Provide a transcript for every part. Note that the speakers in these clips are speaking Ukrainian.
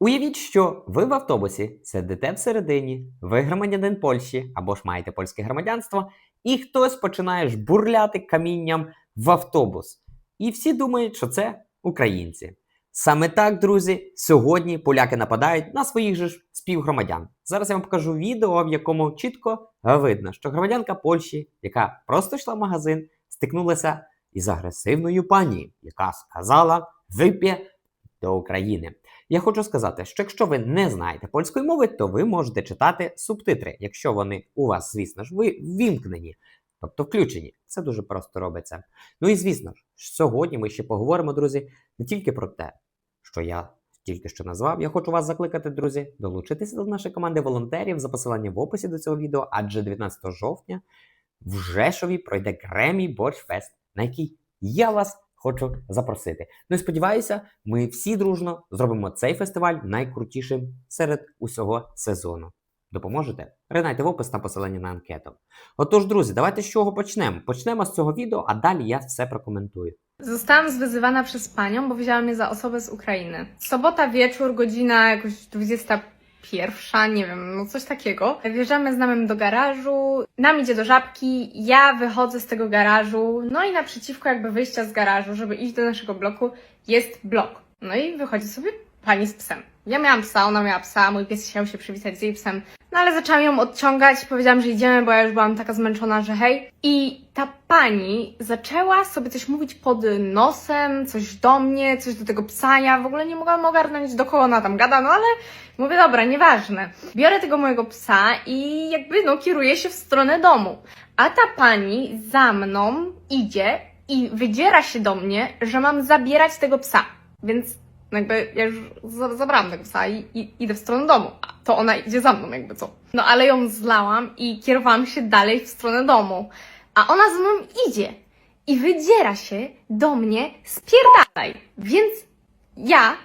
Уявіть, що ви в автобусі сидите всередині, ви громадянин Польщі або ж маєте польське громадянство, і хтось починає жбурляти камінням в автобус. І всі думають, що це українці. Саме так, друзі, сьогодні поляки нападають на своїх же ж співгромадян. Зараз я вам покажу відео, в якому чітко видно, що громадянка Польщі, яка просто йшла в магазин, стикнулася із агресивною пані, яка сказала вип'є до України. Я хочу сказати, що якщо ви не знаєте польської мови, то ви можете читати субтитри, якщо вони у вас, звісно ж, ви ввімкнені, тобто включені. Це дуже просто робиться. Ну і звісно ж, сьогодні ми ще поговоримо, друзі, не тільки про те, що я тільки що назвав. Я хочу вас закликати, друзі, долучитися до нашої команди волонтерів за посиланням в описі до цього відео, адже 19 жовтня в Жешові пройде Гремі Борщфест, на який я вас хочу запросити. Ну і сподіваюся, ми всі дружно зробимо цей фестиваль найкрутішим серед усього сезону. Допоможете? Ринайте в опис на посилання на анкету. Отож, друзі, давайте з чого почнемо. Почнемо з цього відео, а далі я все прокоментую. Zostałam zwyzywana przez panią, bo wzięła mnie za osobę z Ukrainy. Sobota wieczór, godzina jakoś 21, nie wiem, no coś takiego. Wjeżdżamy z namem do garażu, nam idzie do żabki, ja wychodzę z tego garażu, no i naprzeciwko jakby wyjścia z garażu, żeby iść do naszego bloku, jest blok. No i wychodzi sobie pani z psem. Ja miałam psa, ona miała psa, mój pies chciał się przywitać z jej psem. No ale zaczęłam ją odciągać, powiedziałam, że idziemy, bo ja już byłam taka zmęczona, że hej. I ta pani zaczęła sobie coś mówić pod nosem, coś do mnie, coś do tego psa. Ja w ogóle nie mogłam ogarnąć, do kogo ona tam gada, no ale mówię, dobra, nieważne. Biorę tego mojego psa i jakby no kieruję się w stronę domu. A ta pani za mną idzie i wydziera się do mnie, że mam zabierać tego psa. Więc no jakby ja już za- zabrałam tego psa i, i idę w stronę domu, a to ona idzie za mną jakby co. No ale ją zlałam i kierowałam się dalej w stronę domu, a ona za mną idzie i wydziera się do mnie spierdalaj. Więc ja,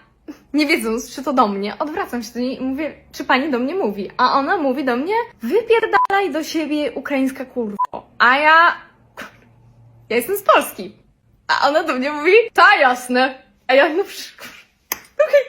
nie wiedząc czy to do mnie, odwracam się do niej i mówię, czy pani do mnie mówi, a ona mówi do mnie, wypierdalaj do siebie ukraińska kurwo, a ja, ja jestem z Polski, a ona do mnie mówi, ta jasne, a ja no psz- no hit,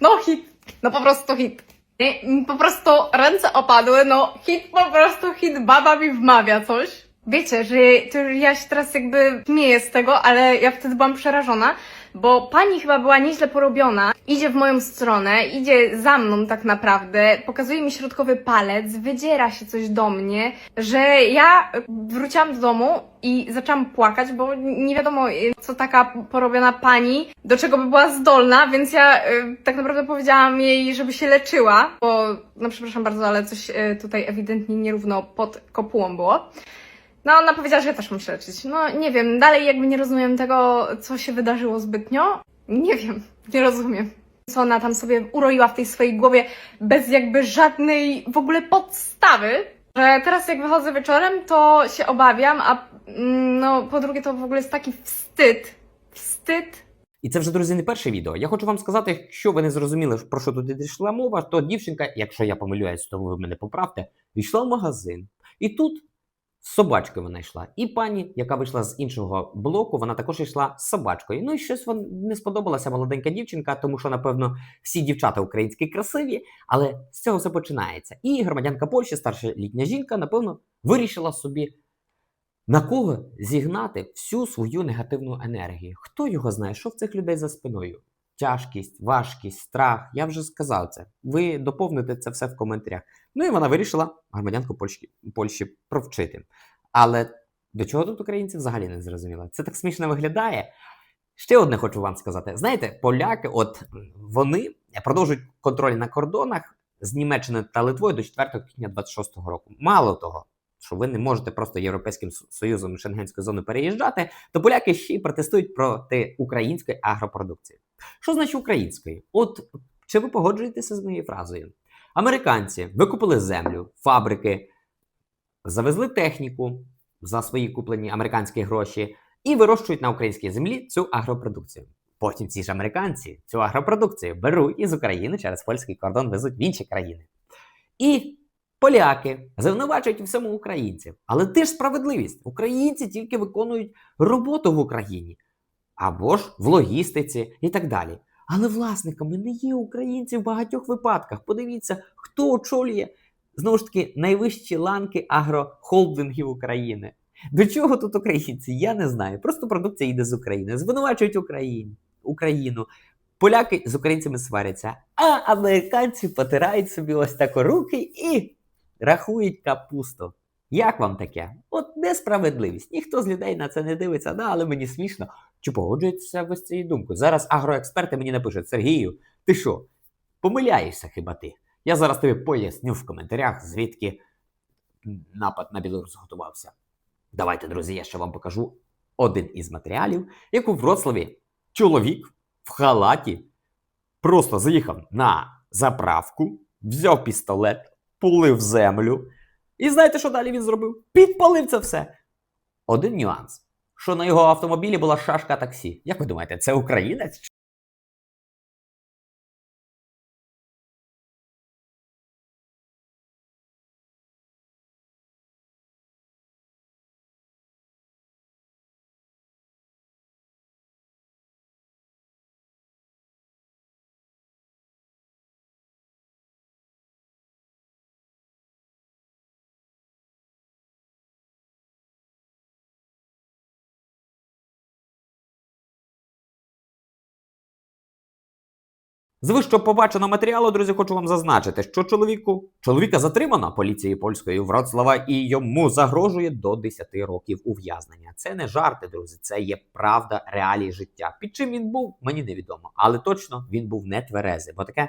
no hit, no po prostu hit. Nie, mi po prostu ręce opadły, no hit po prostu hit, baba mi wmawia coś. Wiecie, że to ja się teraz jakby śmieję z tego, ale ja wtedy byłam przerażona, bo pani chyba była nieźle porobiona, idzie w moją stronę, idzie za mną tak naprawdę, pokazuje mi środkowy palec, wydziera się coś do mnie, że ja wróciłam do domu i zaczęłam płakać, bo nie wiadomo, y, co taka porobiona pani, do czego by była zdolna, więc ja y, tak naprawdę powiedziałam jej, żeby się leczyła, bo, no przepraszam bardzo, ale coś y, tutaj ewidentnie nierówno pod kopułą było. No, ona powiedziała, że ja też muszę leczyć. No, nie wiem, dalej jakby nie rozumiem tego, co się wydarzyło zbytnio. Nie wiem, nie rozumiem. Co ona tam sobie uroiła w tej swojej głowie bez jakby żadnej w ogóle podstawy, że teraz jak wychodzę wieczorem, to się obawiam, a mm, no, po drugie to w ogóle jest taki wstyd. Wstyd. І це вже, друзі, не перше відео. Я хочу вам сказати, якщо ви не зрозуміли, про що тут йшла мова, то дівчинка, якщо я помиляюсь, то ви мене поправте, йшла в магазин. І тут з собачкою вона йшла. І пані, яка вийшла з іншого блоку, вона також йшла з собачкою. Ну і щось вон не сподобалася молоденька дівчинка, тому що, напевно, всі дівчата українські красиві, але з цього все починається. І громадянка Польщі, старша літня жінка, напевно, вирішила собі на кого зігнати всю свою негативну енергію? Хто його знає, що в цих людей за спиною? Тяжкість, важкість, страх. Я вже сказав це. Ви доповните це все в коментарях. Ну і вона вирішила громадянку Польщі, Польщі провчити. Але до чого тут українці взагалі не зрозуміло? Це так смішно виглядає. Ще одне хочу вам сказати. Знаєте, поляки, от вони продовжують контроль на кордонах з Німеччиною та Литвою до 4 квітня 26-го року. Мало того, що ви не можете просто Європейським Со- Союзом Шенгенської зони переїжджати, то поляки ще й протестують проти української агропродукції. Що значить української? От чи ви погоджуєтеся з моєю фразою? Американці викупили землю, фабрики, завезли техніку за свої куплені американські гроші і вирощують на українській землі цю агропродукцію. Потім ці ж американці цю агропродукцію беруть із України через польський кордон везуть в інші країни. І поляки звинувачують у всьому українців. Але ти ж справедливість. Українці тільки виконують роботу в Україні або ж в логістиці і так далі. Але власниками не є українці в багатьох випадках. Подивіться, хто очолює знову ж таки найвищі ланки агрохолдингів України. До чого тут українці? Я не знаю. Просто продукція йде з України. Звинувачують Україну. Україну. Поляки з українцями сваряться, а американці потирають собі ось так руки і рахують капусту. Як вам таке? От несправедливість. Ніхто з людей на це не дивиться, да, але мені смішно. Чи погоджуєтеся ви з цією думкою? Зараз агроексперти мені напишуть: Сергію, ти що? Помиляєшся хіба ти? Я зараз тобі поясню в коментарях, звідки напад на Білорусь готувався. Давайте, друзі, я ще вам покажу один із матеріалів, як у Вроцлаві чоловік в халаті просто заїхав на заправку, взяв пістолет, пулив землю. І знаєте, що далі він зробив? Підпалив це все. Один нюанс: що на його автомобілі була шашка таксі. Як ви думаєте, це українець? З вищо побаченого матеріалу, друзі, хочу вам зазначити, що чоловіку чоловіка затримано поліцією польської Вроцлава і йому загрожує до 10 років ув'язнення. Це не жарти, друзі, це є правда реалії життя. Під чим він був, мені невідомо, але точно він був не тверезий, бо таке,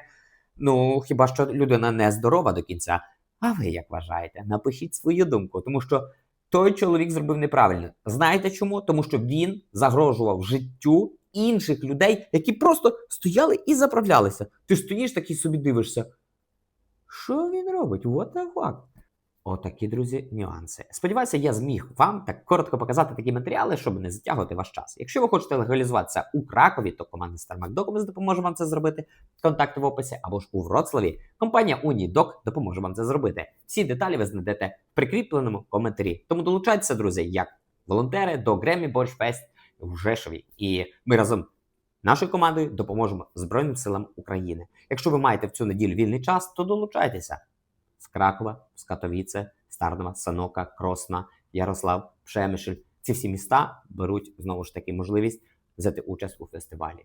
ну хіба що людина не здорова до кінця. А ви як вважаєте? Напишіть свою думку, тому що той чоловік зробив неправильно. Знаєте чому? Тому що він загрожував життю інших людей, які просто стояли і заправлялися. Ти стоїш такий собі дивишся. Що він робить? What the fuck? Отакі, друзі, нюанси. Сподіваюся, я зміг вам так коротко показати такі матеріали, щоб не затягувати ваш час. Якщо ви хочете легалізуватися у Кракові, то команда StarMac Documents допоможе вам це зробити. Контакти в описі або ж у Вроцлаві. Компанія UniDoc допоможе вам це зробити. Всі деталі ви знайдете в прикріпленому коментарі. Тому долучайтеся, друзі, як волонтери до Гремі Борщ Фест в Жешові. І ми разом нашою командою допоможемо Збройним силам України. Якщо ви маєте в цю неділю вільний час, то долучайтеся з Кракова, з Катовіце, Старнова, Санока, Кросна, Ярослав, Пшемишель. Ці всі міста беруть знову ж таки можливість взяти участь у фестивалі.